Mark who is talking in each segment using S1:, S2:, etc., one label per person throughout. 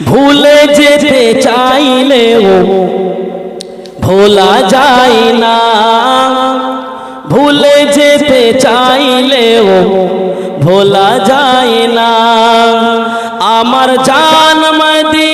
S1: ভুলে যেতে চাইলেও ভোলা যায় না। ভুলে যেতে চাইলেও ভোলা যায় না। আমার জান মদিনা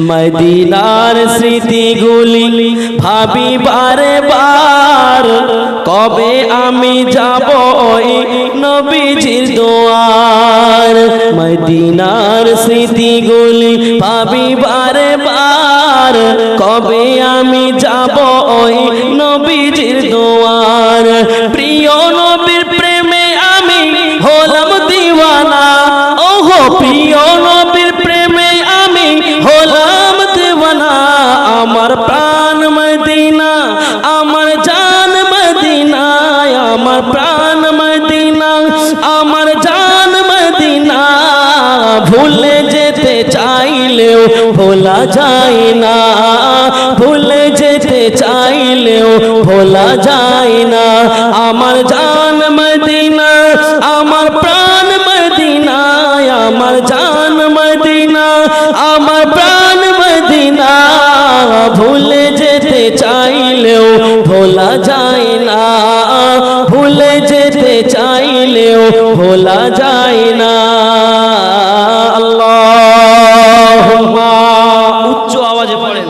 S1: মদিনার স্মৃতিগুলি ভাবি বারে বার কবে আমি যাব নবীজির দোয়ার? মদিনার স্মৃতিগুলি ভাবি বারে বার কবে আমি যাব ওই আমার জান মদিনা ভুলে যেতে চাইলেও ভোলা যায় না। ভুলে যেতে চাইলেও ভোলা যায় ভোলা যায় না। উচ্চ আওয়াজে পড়েন।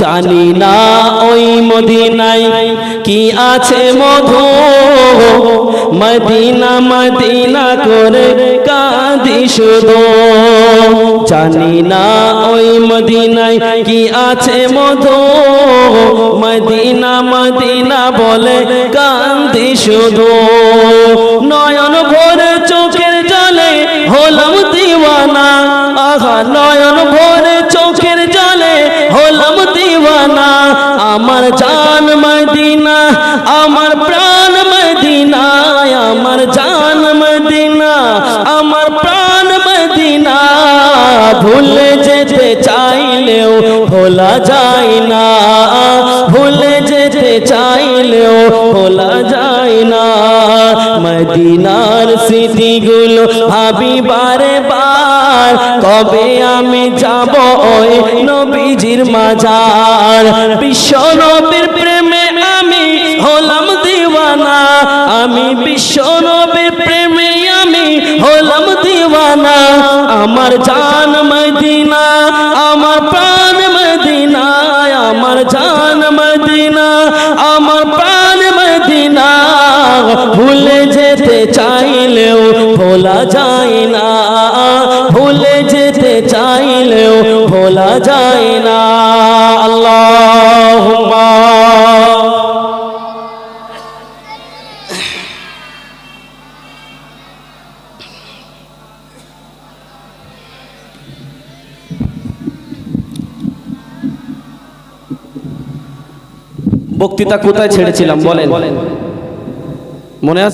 S1: জানি না ওই মদিনায় কি আছে মধু। মদিনা মদিনা করে শুধু জানি না ওই মদিনায় কি আছে মধু। মদিনা মদিনা বলে কান্দি শুধু। ভোলা যায় না, ভুলে যেতে চাইলেও ভোলা যায় না। মদিনার স্মৃতিগুলো ভাবি বারে বার কবে আমি যাব ওই নবীজির মাজার? বিশ্ব নবীর প্রেমে আমি হলাম দিওয়ানা, আমি বিশ্ব নবীর প্রেমে আমি হলাম দিওয়ানা। আমার জান মদিনা, আমার প্রাণ যেতে চাইলেও ভোলা যায় না। ভুলে যেতে চাইলেও ভোলা যায় না। আল্লাহ বক্তৃতা কোথায় ছেড়েছিলাম? বলেন। মনে আছে?